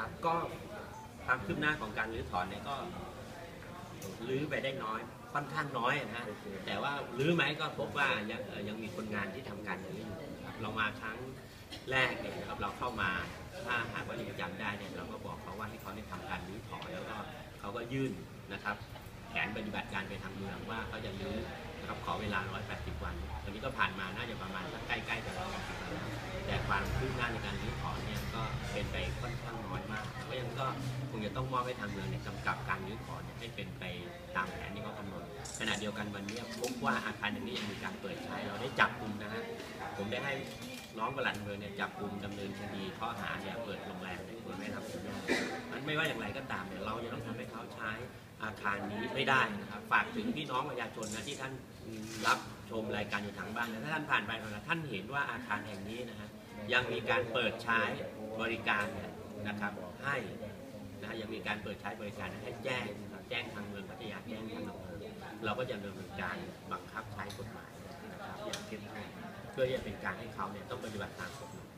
ครับ ก็ความคืบหน้าของการรื้อถอนเนี่ยก็รื้อไปได้น้อยค่อนข้างน้อยนะฮะแต่ว่ารื้อไหมก็พบว่ายังเอ่อยังมีคนงานที่ทำการรื้ออยู่นะครับเรามาครั้งแรกเนี่ยนะครับเราเข้ามาถ้าหากว่ายังจำได้เนี่ยเราก็บอกเขาว่าให้เขาได้ทำการรื้อถอนแล้วก็เขาก็ยื่นนะครับ แผนปฏิบัติการไปทางเมืองว่าเขาจะรื้อนะครับขอเวลา 180 วันตอนนี้ก็ผ่านมาน่าจะประมาณสักใกล้ๆจะ180วันแล้วแต่ คืบหน้าในการรื้อถอนเนี่ยก็เป็นไปค่อนข้างน้อยมากเพราะฉะนั้นก็คงจะต้องมอบให้ทางเมืองเนี่ยกำกับการรื้อถอนเนี่ยให้เป็นไปตามแผนที่เขากำหนดขณะเดียวกันวันนี้พบว่าอาคารอย่งนี้ยังมีการเปิดใช้เราได้จับกลุ่มนะฮะผมได้ให้น้องประหลัดเมืองเนี่ยจับกลุ่มดำเนินคดีข้อหาเนี่ยเปิดโรงแรมเนี่ยโดยไม่รับอนุญาตมันไม่ว่าอย่างไรก็ตามเนี่ยเราจะต้องทำให้เขาใช้อาคารนี้ไม่ได้นะครับฝากถึงพี่น้องประชาชนนะที่ท่านรับชมรายการอยู่ทางบ้านนะถ้าท่านผ่านไปผ่านมาท่านเห็นว่าอาคารแห่งนี้นะฮะ ยังมีการเปิดใช้บริการนะครับให้นะฮะยังมีการเปิดใช้บริการให้แจ้งแจ้งทางเมืองพัทยาแจ้งทางอำเภอเราก็จะดำเนินการบังคับใช้กฎหมายนะครับอย่างเข้มข้นเพื่อที่จะเป็นการให้เขาเนี่ยต้องปฏิบัติตามกฎหมาย